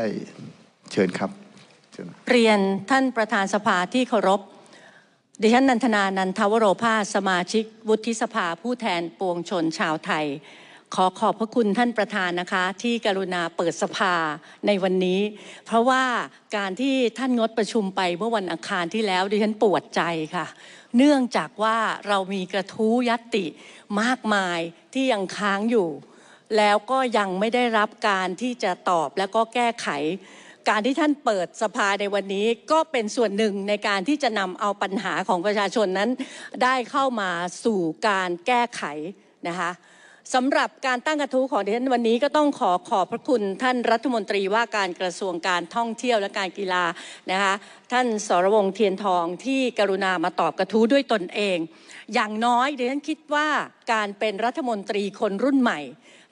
ได้เชิญครับเรียนท่านประธานสภาที่เคารพ ดิฉันนันทนานันทวโรภาสสมาชิก วุฒิสภาผู้แทนปวงชนชาวไทย ขอขอบพระคุณท่านประธานนะคะ ที่กรุณาเปิดสภาในวันนี้ เพราะว่าการที่ท่านงดประชุมไปเมื่อวันอังคารที่แล้ว ดิฉันปวดใจค่ะ เนื่องจากว่าเรามีกระทู้ยัตติมากมายที่ยังค้างอยู่ แล้วก็ยังไม่ได้รับการที่จะตอบและก็แก้ไข การที่ท่านเปิดสภาในวันนี้ก็เป็นส่วนหนึ่งในการที่จะนำเอาปัญหาของประชาชนนั้น ได้เข้ามาสู่การแก้ไขนะคะสำหรับการตั้งกระทู้ของดิฉันวันนี้ก็ต้องขอขอบพระคุณท่านรัฐมนตรีว่าการกระทรวงการท่องเที่ยวและการกีฬานะคะท่านสรวงเทียนทองที่กรุณามาตอบกระทู้ด้วยตนเอง อย่างน้อยดิฉันคิดว่าการเป็นรัฐมนตรีคนรุ่นใหม่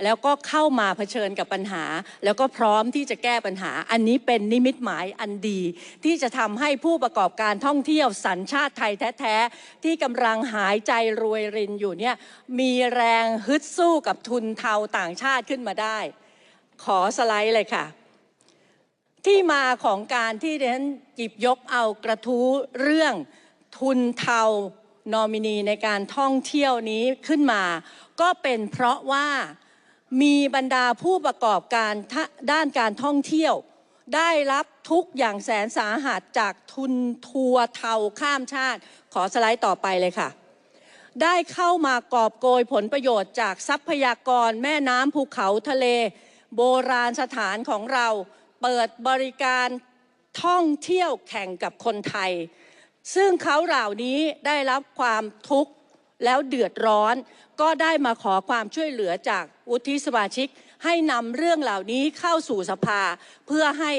แล้วก็เข้ามาเผชิญกับปัญหา แล้วก็พร้อมที่จะแก้ปัญหา อันนี้เป็นนิมิตหมายอันดี ที่จะทำให้ผู้ประกอบการท่องเที่ยวสัญชาติไทยแท้ๆ ที่กำลังหายใจรวยรินอยู่เนี่ยมีแรงฮึดสู้กับทุนเทาต่างชาติขึ้นมาได้ ขอสไลด์เลยค่ะที่มาของการที่ดิฉันหยิบยกเอากระทู้เรื่องทุนเทานอมินีในการท่องเที่ยวนี้ขึ้นมา ก็เป็นเพราะว่า มีบรรดาผู้ประกอบการด้านการท่องเที่ยว ได้รับทุกอย่างแสนสาหัสจากทุนทัวเทาข้ามชาติ ขอสไลด์ต่อไปเลยค่ะ ได้เข้ามากอบโกยผลประโยชน์จากทรัพยากรแม่น้ำภูเขาทะเล โบราณสถานของเรา เปิดบริการท่องเที่ยวแข่งกับคนไทย ซึ่งเขาเหล่านี้ได้รับความทุกข์แล้วเดือดร้อน ก็ได้มาขอความช่วยเหลือจาก วุฒิสมาชิก ให้นำเรื่องเหล่านี้เข้าสู่สภา เพื่อให้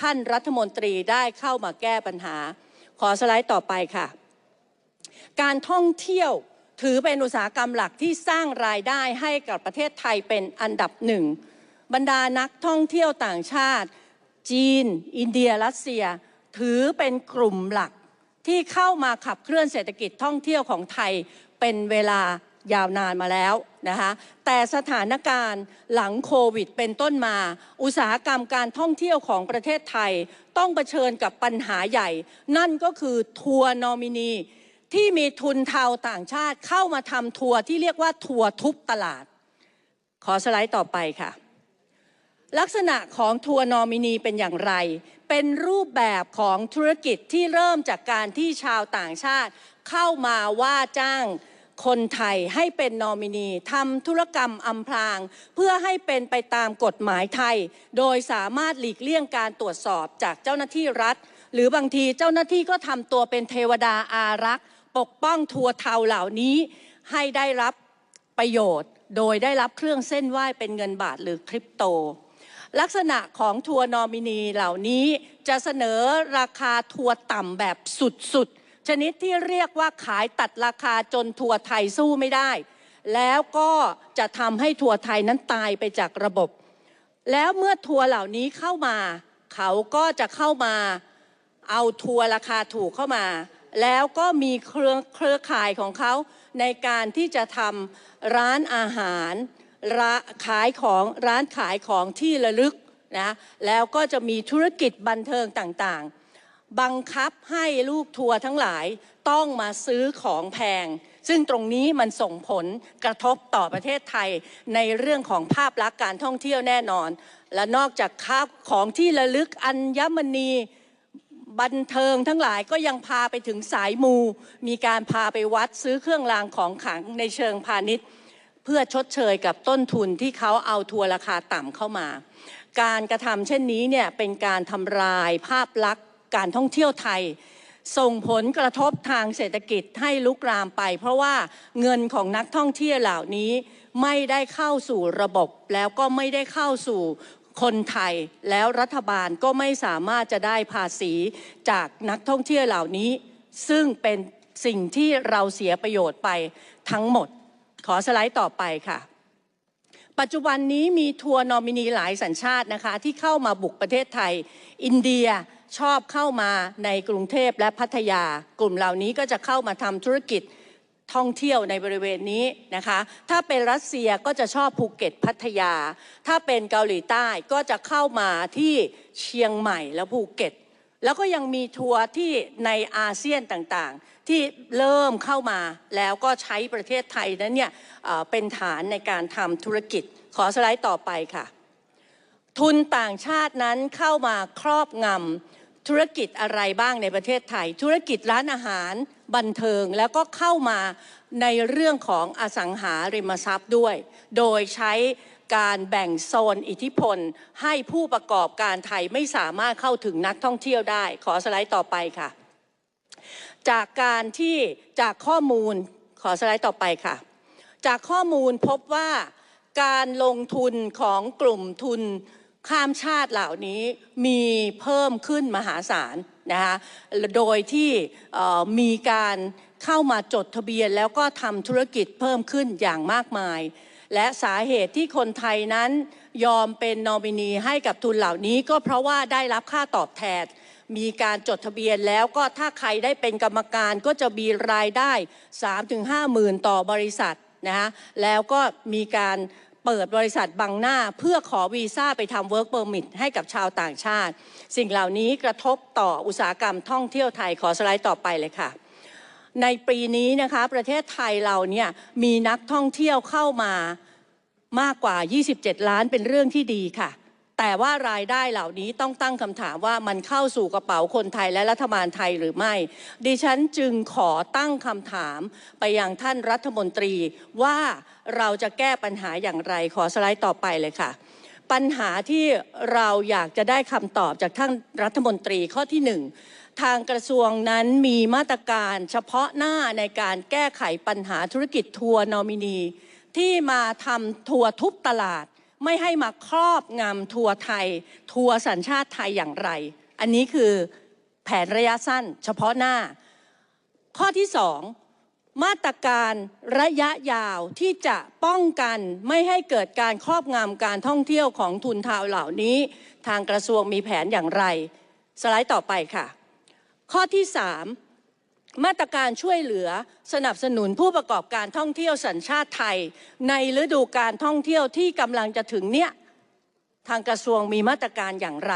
ท่านรัฐมนตรีได้เข้ามาแก้ปัญหา ขอสไลด์ต่อไปค่ะ การท่องเที่ยวถือเป็นอุตสาหกรรมหลักที่สร้างรายได้ให้กับประเทศไทยเป็นอันดับหนึ่งบรรดานักท่องเที่ยวต่างชาติ จีน อินเดียรัสเซีย ถือเป็นกลุ่มหลักที่เข้ามาขับเคลื่อนเศรษฐกิจท่องเที่ยวของไทยเป็นเวลา ยาวนานมาแล้วนะคะแต่สถานการณ์หลังโควิดเป็นต้นมา อุตสาหกรรมการท่องเที่ยวของประเทศไทย ต้องเผชิญกับปัญหาใหญ่ นั่นก็คือทัวร์นอมินีที่มีทุนเทาต่างชาติเข้ามาทำทัวร์ที่เรียกว่าทัวร์ทุบตลาด ขอสไลด์ต่อไปค่ะ ลักษณะของทัวร์นอมินีเป็นอย่างไร เป็นรูปแบบของธุรกิจที่เริ่มจากการที่ชาวต่างชาติเข้ามาว่าจ้าง คนไทยให้เป็นนอมินีทำธุรกรรมอำพราง เพื่อให้เป็นไปตามกฎหมายไทย โดยสามารถหลีกเลี่ยงการตรวจสอบจากเจ้าหน้าที่รัฐ หรือบางทีเจ้าหน้าที่ก็ทำตัวเป็นเทวดาอารักษ์ปกป้องทัวเทาเหล่านี้ให้ได้รับประโยชน์ โดยได้รับเครื่องเส้นไหว้เป็นเงินบาทหรือคริปโต ลักษณะของทัวนอมินีเหล่านี้จะเสนอราคาทัวต่ำแบบสุดๆ ชนิดที่เรียกว่าขายตัดราคาจนทัวร์ไทยสู้ไม่ได้ แล้วก็จะทำให้ทัวร์ไทยนั้นตายไปจากระบบ แล้วเมื่อทัวร์เหล่านี้เข้ามา เขาก็จะเข้ามาเอาทัวร์ราคาถูกเข้ามา แล้วก็มีเครือเครือข่ายของเขาในการที่จะทำร้านอาหารร้าขายของร้านขายของที่ระลึกนะแล้วก็จะมีธุรกิจบันเทิงต่างๆ บังคับให้ลูกทัวร์ทั้งหลายต้องมาซื้อของแพง ซึ่งตรงนี้มันส่งผลกระทบต่อประเทศไทยในเรื่องของภาพลักษณ์การท่องเที่ยวแน่นอน และนอกจากค้าของที่ระลึกอัญมณีบันเทิงทั้งหลายก็ยังพาไปถึงสายมู มีการพาไปวัดซื้อเครื่องรางของขลังในเชิงพาณิชย์ เพื่อชดเชยกับต้นทุนที่เขาเอาทัวร์ราคาต่ำเข้ามา การกระทำเช่นนี้เนี่ยเป็นการทำลายภาพลักษณ์ การท่องเที่ยวไทย ส่งผลกระทบทางเศรษฐกิจให้ลุกลามไป เพราะว่าเงินของนักท่องเที่ยวเหล่านี้ไม่ได้เข้าสู่ระบบ แล้วก็ไม่ได้เข้าสู่คนไทยแล้วรัฐบาลก็ไม่สามารถจะได้ภาษีจากนักท่องเที่ยวเหล่านี้ ซึ่งเป็นสิ่งที่เราเสียประโยชน์ไปทั้งหมด ขอสไลด์ต่อไปค่ะ ปัจจุบันนี้มีทัวร์นอมินีหลายสัญชาตินะคะ ที่เข้ามาบุกประเทศไทย อินเดีย ชอบเข้ามาในกรุงเทพและพัทยา กลุ่มเหล่านี้ก็จะเข้ามาทำธุรกิจท่องเที่ยวในบริเวณนี้นะคะ ถ้าเป็นรัสเซียก็จะชอบภูเก็ตพัทยา ถ้าเป็นเกาหลีใต้ก็จะเข้ามาที่เชียงใหม่และภูเก็ต แล้วก็ยังมีทัวร์ที่ในอาเซียนต่างๆ ที่เริ่มเข้ามาแล้วก็ใช้ประเทศไทยนั้นเนี่ยเป็นฐานในการทำธุรกิจ ขอสไลด์ต่อไปค่ะ ทุนต่างชาตินั้นเข้ามาครอบงำ ธุรกิจอะไรบ้างในประเทศไทย ธุรกิจร้านอาหารบันเทิงแล้วก็เข้ามาในเรื่องของอสังหาริมทรัพย์ด้วย โดยใช้การแบ่งโซนอิทธิพล ให้ผู้ประกอบการไทยไม่สามารถเข้าถึงนักท่องเที่ยวได้ ขอสไลด์ต่อไปค่ะ จากการที่จากข้อมูลขอสไลด์ต่อไปค่ะ จากข้อมูลพบว่าการลงทุนของกลุ่มทุน ข้ามชาติเหล่านี้มีเพิ่มขึ้นมหาศาลนะคะโดยที่มีการเข้ามาจดทะเบียนแล้วก็ทำธุรกิจเพิ่มขึ้นอย่างมากมาย และสาเหตุที่คนไทยนั้นยอมเป็นนอมินีให้กับทุนเหล่านี้ก็เพราะว่าได้รับค่าตอบแทน มีการจดทะเบียนแล้วก็ถ้าใครได้เป็นกรรมการก็จะมีรายได้ 3-5หมื่นต่อบริษัทนะคะแล้วก็มีการ เปิดบริษัทบังหน้าเพื่อขอวีซ่าไปทำ Work Permit ให้กับชาวต่างชาติ สิ่งเหล่านี้กระทบต่ออุตสาหกรรมท่องเที่ยวไทยขอสไลด์ต่อไปเลยค่ะ ในปีนี้นะคะประเทศไทยเราเนี่ยมีนักท่องเที่ยวเข้ามามากกว่า 27 ล้านเป็นเรื่องที่ดีค่ะ แต่ว่ารายได้เหล่านี้ต้องตั้งคำถามว่ามันเข้าสู่กระเป๋าคนไทยและรัฐบาลไทยหรือไม่ ดิฉันจึงขอตั้งคำถามไปยังท่านรัฐมนตรีว่าเราจะแก้ปัญหาอย่างไรขอสไลด์ต่อไปเลยค่ะ ปัญหาที่เราอยากจะได้คำตอบจากท่านรัฐมนตรีข้อที่หนึ่งทางกระทรวงนั้นมีมาตรการเฉพาะหน้าในการแก้ไขปัญหาธุรกิจทัวร์นอมินี ที่มาทำทัวร์ทุบตลาด ไม่ให้มาครอบงำทัวร์ไทย ทัวร์สัญชาติไทยอย่างไร อันนี้คือแผนระยะสั้นเฉพาะหน้า ข้อที่สองมาตรการระยะยาวที่จะป้องกันไม่ให้เกิดการครอบงำการท่องเที่ยวของทุนทาวเหล่านี้ ทางกระทรวงมีแผนอย่างไร สไลด์ต่อไปค่ะ ข้อที่สาม มาตรการช่วยเหลือสนับสนุนผู้ประกอบการท่องเที่ยวสัญชาติไทย ในฤดูการท่องเที่ยวที่กำลังจะถึงเนี่ยทางกระทรวงมีมาตรการอย่างไร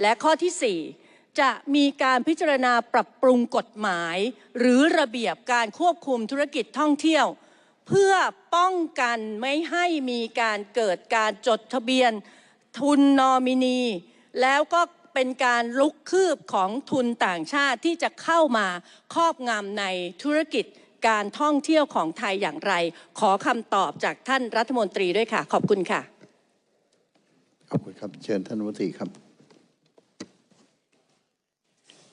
และข้อที่ 4 จะมีการพิจารณาปรับปรุงกฎหมาย หรือระเบียบการควบคุมธุรกิจท่องเที่ยว เพื่อป้องกันไม่ให้มีการเกิดการจดทะเบียน ทุนนอมินี แล้วก็ เป็นการลุกคืบของทุนต่างชาติที่จะเข้ามาครอบงำในธุรกิจการท่องเที่ยวของไทยอย่างไร ขอคำตอบจากท่านรัฐมนตรีด้วยค่ะ ขอบคุณค่ะ ขอบคุณครับ เชิญท่านรัฐมนตรีครับ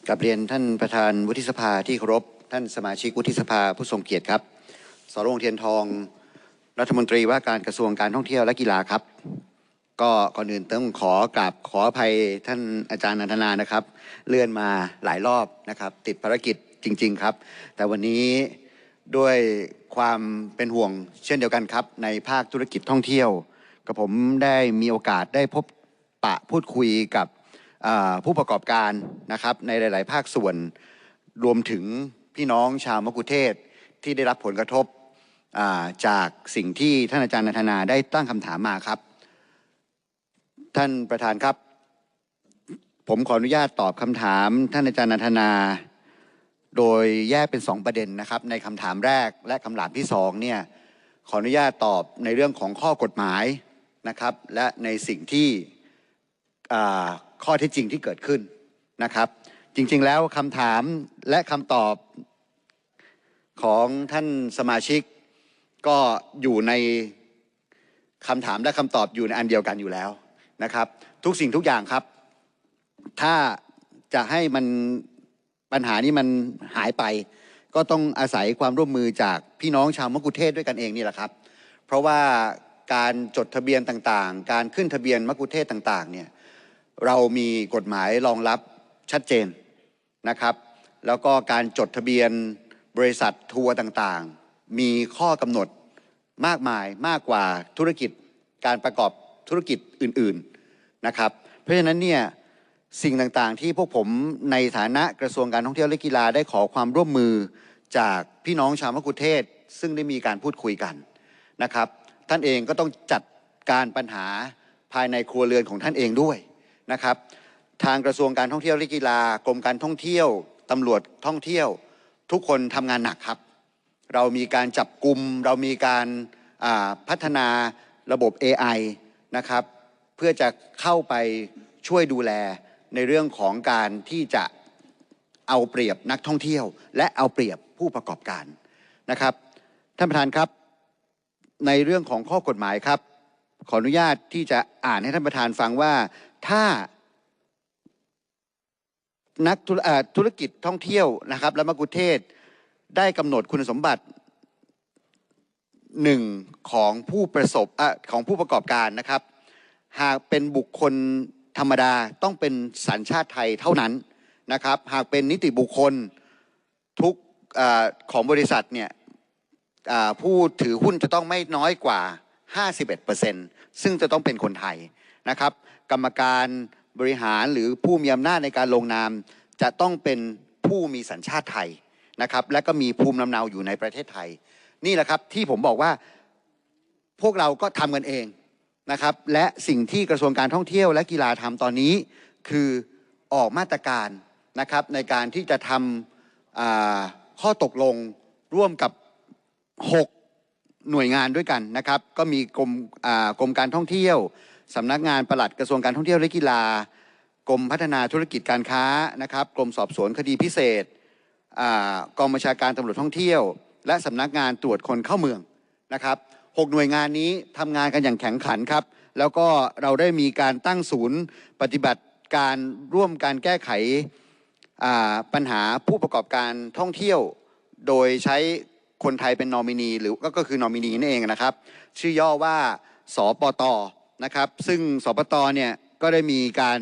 กับเรียนท่านประธานวุฒิสภาที่เคารพท่านสมาชิกวุฒิสภาผู้ทรงเกียรติครับสรวงศ์เทียนทอง รัฐมนตรีว่าการกระทรวงการท่องเที่ยวและกีฬาครับ ก็ก่อนอื่นต้องขอกราบขออภัยท่านอาจารย์นันทนานะครับ เลื่อนมาหลายรอบนะครับ ติดภารกิจจริง ๆครับ แต่วันนี้ด้วยความเป็นห่วงเช่นเดียวกันครับ ในภาคธุรกิจท่องเที่ยว กับผมได้มีโอกาสได้พบปะพูดคุยกับผู้ประกอบการนะครับ ในหลาย ๆ ภาคส่วนรวมถึงพี่น้องชาวมกุเทศที่ได้รับผลกระทบจากสิ่งที่ท่านอาจารย์นันทนาได้ตั้งคำถามมาครับ ท่านประธานครับ ผมขออนุญาตตอบคำถามท่านอาจารย์นันทนา โดยแยกเป็นสองประเด็นนะครับ ในคำถามแรกและคำถามที่สองเนี่ยขออนุญาตตอบในเรื่องของข้อกฎหมายนะครับ และในสิ่งที่ข้อเท็จจริงที่เกิดขึ้นนะครับ จริงๆแล้วคำถามและคำตอบของท่านสมาชิกก็อยู่ในคำถามและคำตอบอยู่ในอันเดียวกันอยู่แล้ว นะครับทุกสิ่งทุกอย่างครับ ถ้าจะให้มันปัญหานี้มันหายไป ก็ต้องอาศัยความร่วมมือจากพี่น้องชาวมะกุเทศด้วยกันเองนี่แหละครับ เพราะว่าการจดทะเบียนต่างๆ การขึ้นทะเบียนมะกุเทศต่างๆเนี่ยเรามีกฎหมายรองรับชัดเจนนะครับ แล้วก็การจดทะเบียนบริษัททัวร์ต่างๆ มีข้อกำหนดมากมายมากกว่าธุรกิจการประกอบ ธุรกิจอื่นๆนะครับ เพราะฉะนั้นเนี่ยสิ่งต่างๆ ที่พวกผมในฐานะกระทรวงการท่องเที่ยวและกีฬาได้ขอความร่วมมือจากพี่น้องชาวมะกุเทศ ซึ่งได้มีการพูดคุยกันนะครับ ท่านเองก็ต้องจัดการปัญหาภายในครัวเรือนของท่านเองด้วยนะครับ ทางกระทรวงการท่องเที่ยวและกีฬากรมการท่องเที่ยวตำรวจท่องเที่ยว ทุกคนทำงานหนักครับ เรามีการจับกลุ่มเรามีการพัฒนาระบบ AI นะครับ เพื่อจะเข้าไปช่วยดูแลในเรื่องของการที่จะเอาเปรียบนักท่องเที่ยว และเอาเปรียบผู้ประกอบการนะครับท่านประธานครับ ในเรื่องของข้อกฎหมายครับ ขออนุญาตที่จะอ่านให้ท่านประธานฟังว่าถ้านักธุรเอ่อธุรกิจท่องเที่ยวนะครับ และมะกุเทศได้กำหนดคุณสมบัติ หนึ่งของผู้ประสบอของผู้ประกอบการนะครับ หากเป็นบุคคลธรรมดาต้องเป็นสัญชาติไทยเท่านั้นนะครับ หากเป็นนิติบุคคลทุกอของบริษัทเนี่ยผู้ถือหุ้นจะต้องไม่น้อยกว่า 51%ซึ่งจะต้องเป็นคนไทยนะครับ กรรมการบริหารหรือผู้มีอำนาจในการลงนาม จะต้องเป็นผู้มีสัญชาติไทยนะครับ และก็มีภูมิลำเนาอยู่ในประเทศไทย นี่แหละครับที่ผมบอกว่าพวกเราก็ทำกันเองนะครับ และสิ่งที่กระทรวงการท่องเที่ยวและกีฬาทำตอนนี้ คือออกมาตรการนะครับในการที่จะทำข้อตกลงร่วมกับ 6 หน่วยงานด้วยกันนะครับ ก็มีกรมกรมการท่องเที่ยวสำนักงานปลัดกระทรวงการท่องเที่ยวและกีฬากรมพัฒนาธุรกิจการค้านะครับกรมสอบสวนคดีพิเศษอกองบัญชาการตำรวจท่องเที่ยว และสำนักงานตรวจคนเข้าเมืองนะครับหกหน่วยงานนี้ทำงานกันอย่างแข็งขันครับ แล้วก็เราได้มีการตั้งศูนย์ปฏิบัติการร่วมการแก้ไขปัญหาผู้ประกอบการท่องเที่ยว โดยใช้คนไทยเป็นนอมินี หรือก็คือนอมินีนั่นเองนะครับ ชื่อย่อว่าสปตนะครับ ซึ่งสปตเนี่ยก็ได้มีการ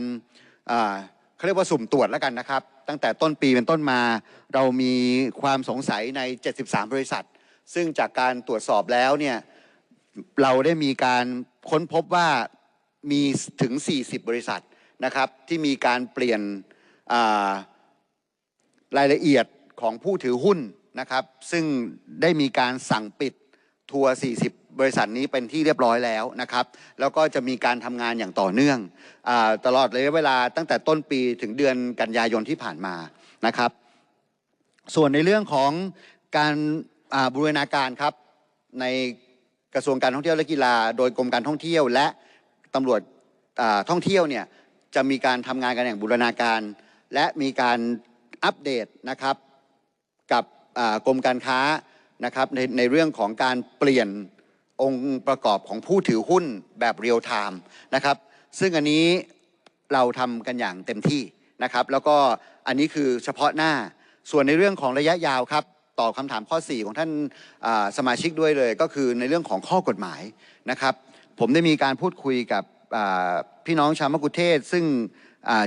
เขาเรียกว่าสุ่มตรวจแล้วกันนะครับ ตั้งแต่ต้นปีเป็นต้นมา เรามีความสงสัยใน 73 บริษัท ซึ่งจากการตรวจสอบแล้วเนี่ยเราได้มีการค้นพบว่ามีถึง 40 บริษัทนะครับที่มีการเปลี่ยนารายละเอียดของผู้ถือหุ้นนะครับ ซึ่งได้มีการสั่งปิดทัวร์40 บริษัทนี้เป็นที่เรียบร้อยแล้วนะครับแล้วก็จะมีการทำงานอย่างต่อเนื่องอตลอดระยะเวลาตั้งแต่ต้นปีถึงเดือนกันยายนที่ผ่านมานะครับ ส่วนในเรื่องของการบูรณาการครับในกระทรวงการท่องเที่ยวและกีฬา โดยกรมการท่องเที่ยวและตำรวจท่องเที่ยวเนี่ยจะมีการทำงานกันอย่างบูรณาการ และมีการอัปเดตนะครับกับกรมการค้านะครับในในเรื่องของการเปลี่ยน องค์ประกอบของผู้ถือหุ้นแบบเรียลไทม์นะครับ ซึ่งอันนี้เราทำกันอย่างเต็มที่นะครับ แล้วก็อันนี้คือเฉพาะหน้า ส่วนในเรื่องของระยะยาวครับตอบคำถามข้อ 4 ของท่านสมาชิกด้วยเลย ก็คือในเรื่องของข้อกฎหมายนะครับ ผมได้มีการพูดคุยกับพี่น้องชาวมกุเทศ ซึ่ง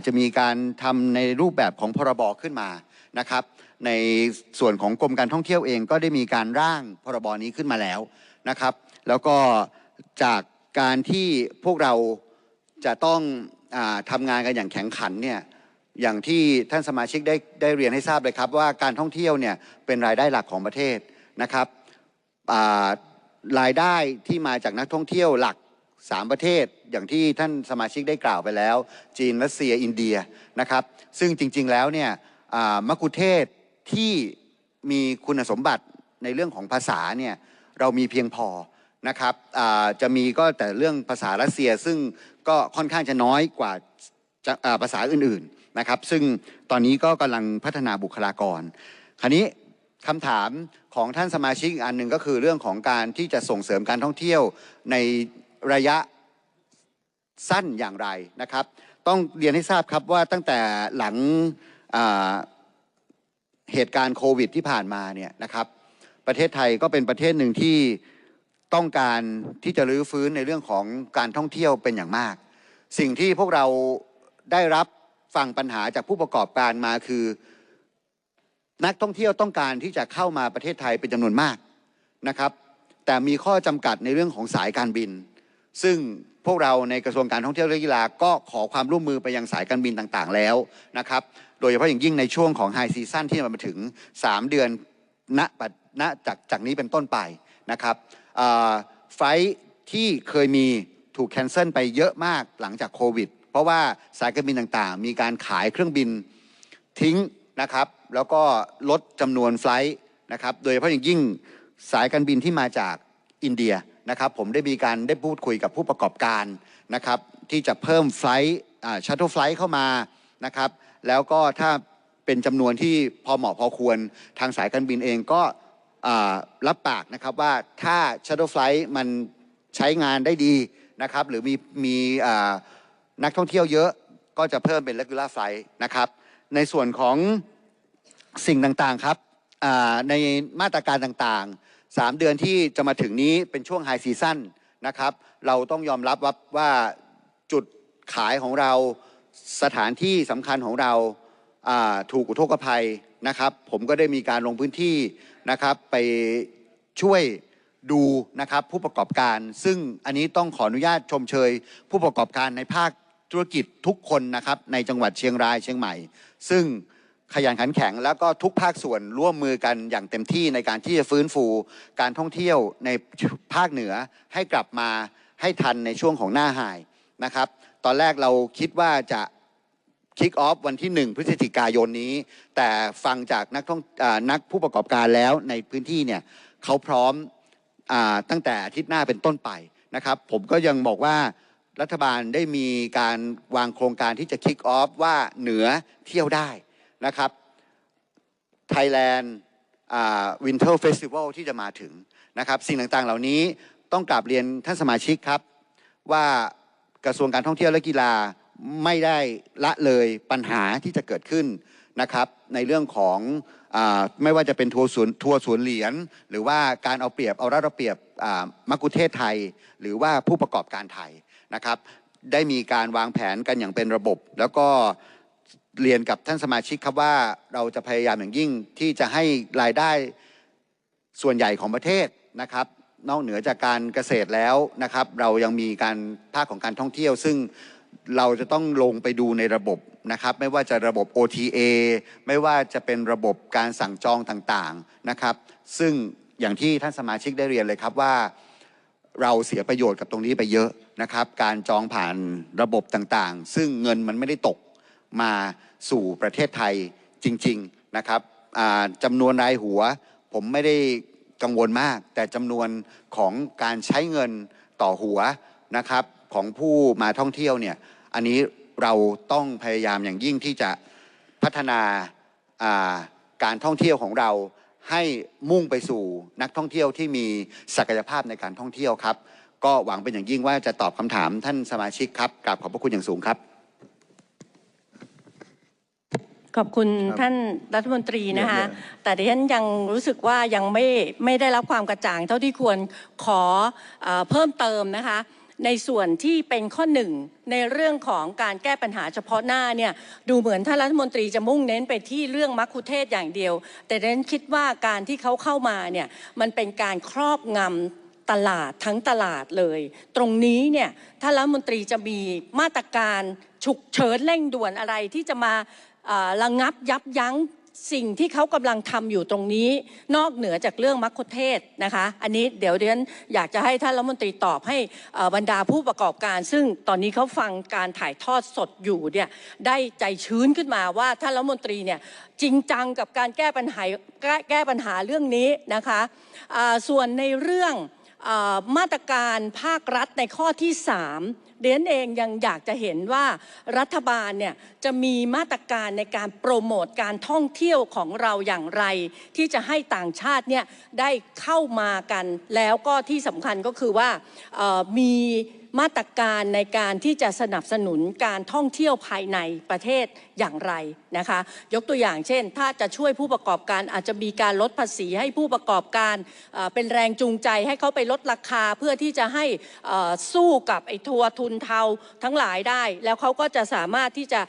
จะมีการทำในรูปแบบของพรบขึ้นมานะครับ ในส่วนของกรมการท่องเที่ยวเองก็ได้มีการร่างพรบนี้ขึ้นมาแล้วนะครับ แล้วก็จากการที่พวกเราจะต้องอทำงานกันอย่างแข็งขันเนี่ยอย่างที่ท่านสมาชิกได้ได้เรียนให้ทราบเลยครับ ว่าการท่องเที่ยวเนี่ยเป็นรายได้หลักของประเทศนะครับรายได้ที่มาจากนักท่องเที่ยวหลัก 3 ประเทศ อย่างที่ท่านสมาชิกได้กล่าวไปแล้ว จีนรัสเซียอินเดียนะครับ ซึ่งจริงๆแล้วเนี่ยอ่ามะกุเทศที่มีคุณสมบัติในเรื่องของภาษาเนี่ยเรามีเพียงพอ นะครับจะมีก็แต่เรื่องภาษารัสเซียซึ่งก็ค่อนข้างจะน้อยกว่าภาษาอื่นๆนะครับ ซึ่งตอนนี้ก็กำลังพัฒนาบุคลากร คราวนี้คำถามของท่านสมาชิกอีกอันหนึ่งก็คือเรื่องของการที่จะส่งเสริมการท่องเที่ยวในระยะสั้นอย่างไรนะครับ ต้องเรียนให้ทราบครับว่าตั้งแต่หลังเหตุการณ์โควิดที่ผ่านมาเนี่ยนะครับ ประเทศไทยก็เป็นประเทศหนึ่งที่ ต้องการที่จะรื้อฟื้นในเรื่องของการท่องเที่ยวเป็นอย่างมาก สิ่งที่พวกเราได้รับฟังปัญหาจากผู้ประกอบการมาคือ นักท่องเที่ยวต้องการที่จะเข้ามาประเทศไทยเป็นจำนวนมากนะครับ แต่มีข้อจำกัดในเรื่องของสายการบิน ซึ่งพวกเราในกระทรวงการท่องเที่ยวและกีฬาก็ขอความร่วมมือไปยังสายการบินต่างๆ แล้วนะครับ โดยเฉพาะอย่างยิ่งในช่วงของไฮซีซั่นที่มันมาถึง 3 เดือนณปัจณจากจากนี้เป็นต้นไปนะครับ ไฟที่เคยมีถูกแคนเซิลไปเยอะมากหลังจากโควิด เพราะว่าสายการบินต่างๆ มีการขายเครื่องบินทิ้งนะครับ แล้วก็ลดจำนวนไฟลท์นะครับ โดยเฉพาะอย่างยิ่งสายการบินที่มาจากอินเดียนะครับ ผมได้มีการได้พูดคุยกับผู้ประกอบการนะครับที่จะเพิ่มไฟลท์ชัตเทิลไฟลท์เข้ามานะครับ แล้วก็ถ้าเป็นจำนวนที่พอเหมาะพอควรทางสายการบินเองก็ รับปากนะครับว่าถ้า Shuttle Flight มันใช้งานได้ดีนะครับ หรือมีมีนักท่องเที่ยวเยอะก็จะเพิ่มเป็น Regular Flight นะครับ ในส่วนของสิ่งต่างๆครับในมาตรการต่างๆ 3 เดือนที่จะมาถึงนี้เป็นช่วงไฮซีซั่นนะครับ เราต้องยอมรับว่าว่าจุดขายของเราสถานที่สำคัญของเราถูกอุทกภัยนะครับ ผมก็ได้มีการลงพื้นที่ นะครับไปช่วยดูนะครับผู้ประกอบการ ซึ่งอันนี้ต้องขออนุญาตชมเชย ผู้ประกอบการในภาคธุรกิจทุกคนนะครับในจังหวัดเชียงรายเชียงใหม่ ซึ่งขยันขันแข็งแล้วก็ทุกภาคส่วนร่วมมือกันอย่างเต็มที่ในการที่จะฟื้นฟู การท่องเที่ยวในภาคเหนือให้กลับมาให้ทันในช่วงของหน้าหายนะครับ ตอนแรกเราคิดว่าจะ คิกออฟวันที่ 1 พฤศจิกายนนี้ แต่ฟังจากนักท่องอนักผู้ประกอบการแล้วในพื้นที่เนี่ยเขาพร้อมอตั้งแต่อาทิตย์หน้าเป็นต้นไปนะครับ ผมก็ยังบอกว่ารัฐบาลได้มีการวางโครงการที่จะคิกออฟว่าเหนือเที่ยวได้นะครับ Thailand วินเทอร์เฟสติวัลที่จะมาถึงนะครับ สิ่งต่างๆเหล่านี้ต้องกราบเรียนท่านสมาชิกครับ ว่ากระทรวงการท่องเที่ยวและกีฬา ไม่ได้ละเลยปัญหาที่จะเกิดขึ้นนะครับในเรื่องของอไม่ว่าจะเป็นทัวร์สวนทัวร์สวนเหรียญหรือว่าการเอาเปรียบเอารัดเอาเปรียบมักคุเทศไทย หรือว่าผู้ประกอบการไทยนะครับได้มีการวางแผนกันอย่างเป็นระบบ แล้วก็เรียนกับท่านสมาชิกครับว่าเราจะพยายามอย่างยิ่งที่จะให้รายได้ส่วนใหญ่ของประเทศนะครับนอกเหนือจากการเกษตรแล้วนะครับ เรายังมีการภาคของการท่องเที่ยวซึ่ง เราจะต้องลงไปดูในระบบนะครับ ไม่ว่าจะระบบ OTA ไม่ว่าจะเป็นระบบการสั่งจองต่างๆนะครับ ซึ่งอย่างที่ท่านสมาชิกได้เรียนเลยครับว่าเราเสียประโยชน์กับตรงนี้ไปเยอะนะครับ การจองผ่านระบบต่างๆ ซึ่งเงินมันไม่ได้ตกมาสู่ประเทศไทยจริง ๆนะครับจำนวนรายหัว ผมไม่ได้กังวลมาก แต่จำนวนของการใช้เงินต่อหัวนะครับ ของผู้มาท่องเที่ยวเนี่ยอันนี้เราต้องพยายามอย่างยิ่งที่จะพัฒนาอ่าการท่องเที่ยวของเราให้มุ่งไปสู่นักท่องเที่ยวที่มีศักยภาพในการท่องเที่ยวครับ ก็หวังเป็นอย่างยิ่งว่าจะตอบคำถามท่านสมาชิกครับกราบขอบพระคุณอย่างสูงครับ ขอบคุณครับท่านรัฐมนตรีนะคะเดี๋ยวแต่ดิฉันยังรู้สึกว่ายังไม่ไม่ได้รับความกระจ่างเท่าที่ควรขอเออเพิ่มเติมนะคะ ในส่วนที่เป็นข้อหนึ่งในเรื่องของการแก้ปัญหาเฉพาะหน้าเนี่ยดูเหมือนท่านรัฐมนตรีจะมุ่งเน้นไปที่เรื่องมัคคุเทศก์อย่างเดียว แต่ดิฉันคิดว่าการที่เขาเข้ามาเนี่ยมันเป็นการครอบงำตลาดทั้งตลาดเลย ตรงนี้เนี่ยท่านรัฐมนตรีจะมีมาตรการฉุกเฉินเร่งด่วนอะไรที่จะมาระงับยับยั้ง สิ่งที่เขากำลังทำอยู่ตรงนี้ นอกเหนือจากเรื่องมัคเทศนะคะ อันนี้เดี๋ยวเรียนอยากจะให้ท่านรัฐมนตรีตอบให้บรรดาผู้ประกอบการ ซึ่งตอนนี้เขาฟังการถ่ายทอดสดอยู่เนี่ยได้ใจชื้นขึ้นมาว่าท่านรัฐมนตรีเนี่ยจริงจังกับการแก้ปัญหาแก้แก้ปัญหาเรื่องนี้นะคะส่วนในเรื่องอมาตรการภาครัฐในข้อที่ 3 เดียนเองยังอยากจะเห็นว่ารัฐบาลเนี่ยจะมีมาตรการในการโปรโมทการท่องเที่ยวของเราอย่างไร ที่จะให้ต่างชาติเนี่ยได้เข้ามากัน แล้วก็ที่สำคัญก็คือว่ามีมาตรการในการที่จะสนับสนุนการท่องเที่ยวภายในประเทศอย่างไรนะคะ ยกตัวอย่างเช่น ถ้าจะช่วยผู้ประกอบการอาจจะมีการลดภาษีให้ผู้ประกอบการเป็นแรงจูงใจให้เขาไปลดราคาเพื่อที่จะให้สู้กับไอ้ทัวร์ทุนเทาทั้งหลายได้ แล้วเขาก็จะสามารถที่จะ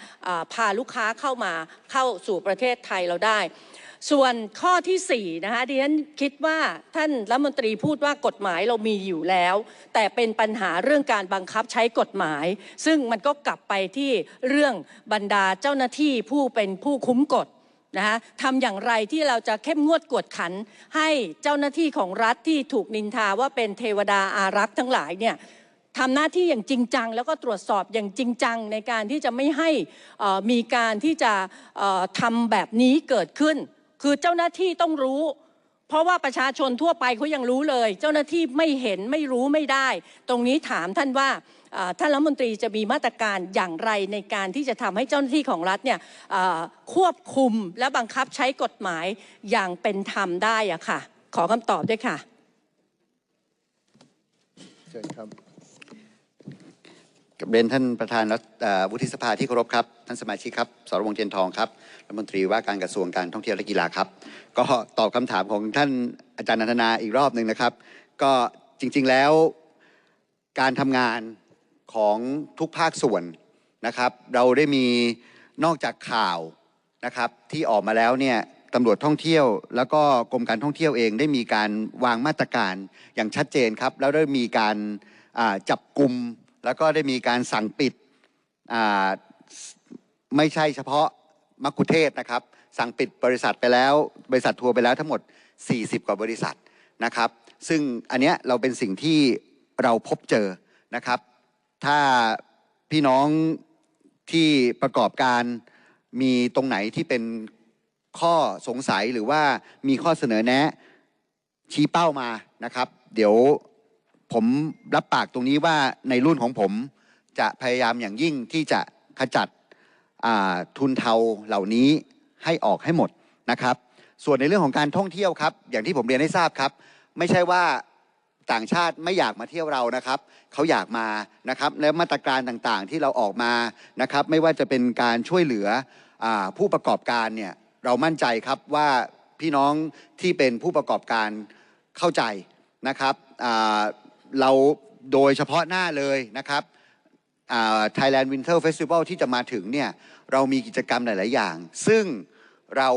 พาลูกค้าเข้ามาเข้าสู่ประเทศไทยเราได้ ส่วนข้อที่4นะคะดิฉันคิดว่าท่านรัฐมนตรีพูดว่ากฎหมายเรามีอยู่แล้ว แต่เป็นปัญหาเรื่องการบังคับใช้กฎหมาย ซึ่งมันก็กลับไปที่เรื่องบรรดาเจ้าหน้าที่ผู้เป็นผู้คุ้มกฎนะคะทำอย่างไรที่เราจะเข้มงวดกวดขัน ให้เจ้าหน้าที่ของรัฐที่ถูกนินทาว่าเป็นเทวดาอารักษ์ทั้งหลายเนี่ยทำหน้าที่อย่างจริงจัง แล้วก็ตรวจสอบอย่างจริงจังในการที่จะไม่ให้มีการที่จะทำแบบนี้เกิดขึ้น คือเจ้าหน้าที่ต้องรู้ เพราะว่าประชาชนทั่วไปเขายังรู้เลย เจ้าหน้าที่ไม่เห็นไม่รู้ไม่ได้ ตรงนี้ถามท่านว่าท่านรัฐมนตรีจะมีมาตรการอย่างไรในการที่จะทำให้เจ้าหน้าที่ของรัฐเนี่ยควบคุมและบังคับใช้กฎหมายอย่างเป็นธรรมได้อะค่ะ ขอคำตอบด้วยค่ะเชิญครับ กับเรียนท่านประธานรัฐวุฒิสภาที่เคารพครับ ท่านสมาชิกครับสรวงเทียนทองครับรัฐมนตรีว่าการกระทรวงการท่องเที่ยวและกีฬาครับ ก็ตอบคำถามของท่านอาจารย์นันทนาอีกรอบหนึ่งนะครับ ก็จริงๆแล้วการทำงานของทุกภาคส่วนนะครับ เราได้มีนอกจากข่าวนะครับที่ออกมาแล้วเนี่ยตำรวจท่องเที่ยว แล้วก็กรมการท่องเที่ยวเองได้มีการวางมาตรการอย่างชัดเจนครับ แล้วได้มีการจับกลุ่ม แล้วก็ได้มีการสั่งปิดไม่ใช่เฉพาะมักคุเทศนะครับ สั่งปิดบริษัทไปแล้ว บริษัททัวร์ไปแล้วทั้งหมด 40 กว่าบริษัทนะครับ ซึ่งอันเนี้ยเราเป็นสิ่งที่เราพบเจอนะครับ ถ้าพี่น้องที่ประกอบการมีตรงไหนที่เป็นข้อสงสัยหรือว่ามีข้อเสนอแนะชี้เป้ามานะครับ เดี๋ยว ผมรับปากตรงนี้ว่าในรุ่นของผมจะพยายามอย่างยิ่งที่จะขจัดทุนเทาเหล่านี้ให้ออกให้หมดนะครับ ส่วนในเรื่องของการท่องเที่ยวครับ อย่างที่ผมเรียนให้ทราบครับ ไม่ใช่ว่าต่างชาติไม่อยากมาเที่ยวเรานะครับเขาอยากมานะครับและมาตรการต่างๆที่เราออกมานะครับ ไม่ว่าจะเป็นการช่วยเหลืออผู้ประกอบการเนี่ยเรามั่นใจครับว่าพี่น้องที่เป็นผู้ประกอบการเข้าใจนะครับ เราโดยเฉพาะหน้าเลยนะครับ Thailand Winter Festival ที่จะมาถึงเนี่ยเรามีกิจกรรมหลาย ๆ อย่าง ซึ่งเรา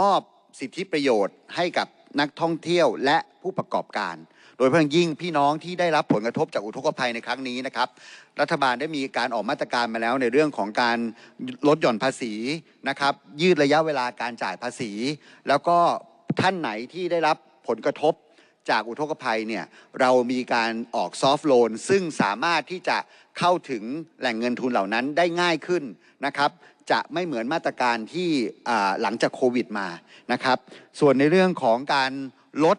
มอบสิทธิประโยชน์ให้กับนักท่องเที่ยวและผู้ประกอบการ โดยเพาะอย่งยิ่งพี่น้องที่ได้รับผลกระทบจากอุทกภัยในครั้งนี้นะครับ รัฐบาลได้มีการออกมาตรการมาแล้วในเรื่องของการลดหย่อนภาษีนะครับ ยืดระยะเวลาการจ่ายภาษี แล้วก็ท่านไหนที่ได้รับผลกระทบ จากอุทกภัยเนี่ยเรามีการออกซอฟท์โลนซึ่งสามารถที่จะเข้าถึงแหล่งเงินทุนเหล่านั้นได้ง่ายขึ้นนะครับจะไม่เหมือนมาตรการที่หลังจากโควิดมานะครับ ส่วนในเรื่องของการลด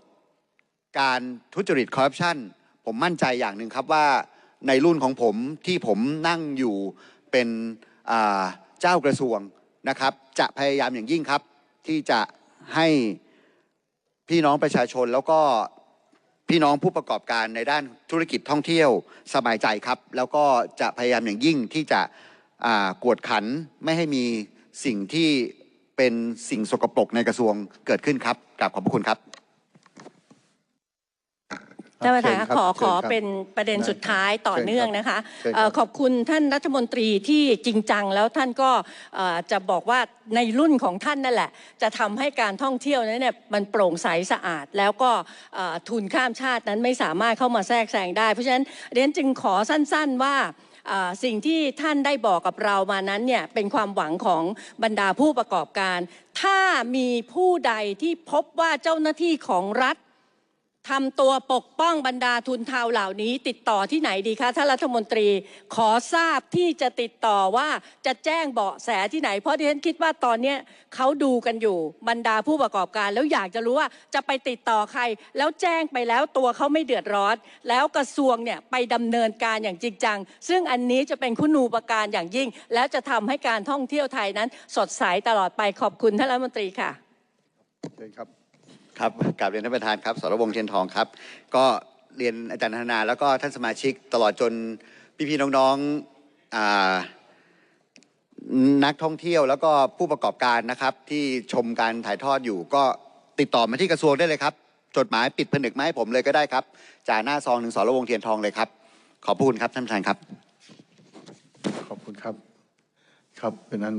การทุจริตคอร์รัปชันผมมั่นใจอย่างหนึ่งครับว่าในรุ่นของผมที่ผมนั่งอยู่เป็นเจ้ากระทรวงนะครับ จะพยายามอย่างยิ่งครับ ที่จะให้พี่น้องประชาชนแล้วก็ พี่น้องผู้ประกอบการในด้านธุรกิจท่องเที่ยวสบายใจครับ แล้วก็จะพยายามอย่างยิ่งที่จะกวดขันไม่ให้มีสิ่งที่เป็นสิ่งสกปรกในกระทรวงเกิดขึ้นครับกราบขอบพระคุณครับ ท่านประธานเชิญคะครับขอเชิขญอครับเป็นประเด็นได้สุดท้ายต่อเชิญครับเนื่องนะคะเชิญครับเอ่อขอบคุณท่านรัฐมนตรีที่จริงจังแล้วท่านก็เอ่อจะบอกว่าในรุ่นของท่านนั่นแหละ จะทำให้การท่องเที่ยวนั้นเนี่ยมันโปร่งใสสะอาด แล้วก็เอ่อทุนข้ามชาตินั้นไม่สามารถเข้ามาแทรกแซงได้ เพราะฉะนั้นเรียนจึงขอสั้น ๆว่าอ่าสิ่งที่ท่านได้บอกกับเรามานั้นเนี่ยเป็นความหวังของบรรดาผู้ประกอบการ ถ้ามีผู้ใดที่พบว่าเจ้าหน้าที่ของรัฐ ทำตัวปกป้องบรรดาทุนเทาเหล่านี้ ติดต่อที่ไหนดีคะท่านรัฐมนตรีขอทราบที่จะติดต่อว่าจะแจ้งเบาะแสที่ไหน เพราะดิฉันคิดว่าตอนนี้เขาดูกันอยู่บรรดาผู้ประกอบการ แล้วอยากจะรู้ว่าจะไปติดต่อใคร แล้วแจ้งไปแล้วตัวเขาไม่เดือดร้อน แล้วกระทรวงเนี่ยไปดำเนินการอย่างจริงจัง ซึ่งอันนี้จะเป็นคุณูปการอย่างยิ่ง แล้วจะทำให้การท่องเที่ยวไทยนั้น สดใสตลอดไปขอบคุณท่านรัฐมนตรีค่ะเชิญครับ ครับกราบเรียนท่านประธานครับสรวงเทียนทองครับ ก็เรียนอาจารย์ธนา แล้วก็ท่านสมาชิกตลอดจนพี่ๆน้องๆอ่านักท่องเที่ยวแล้วก็ผู้ประกอบการนะครับ ที่ชมการถ่ายทอดอยู่ ก็ติดต่อมาที่กระทรวงได้เลยครับ จดหมายปิดผนึกมาให้ผมเลยก็ได้ครับจ่าหน้าซองถึงสรวงเทียนทองเลยครับ ขอบพระคุณครับท่านประธานครับ ขอบคุณครับครับเป็นอัน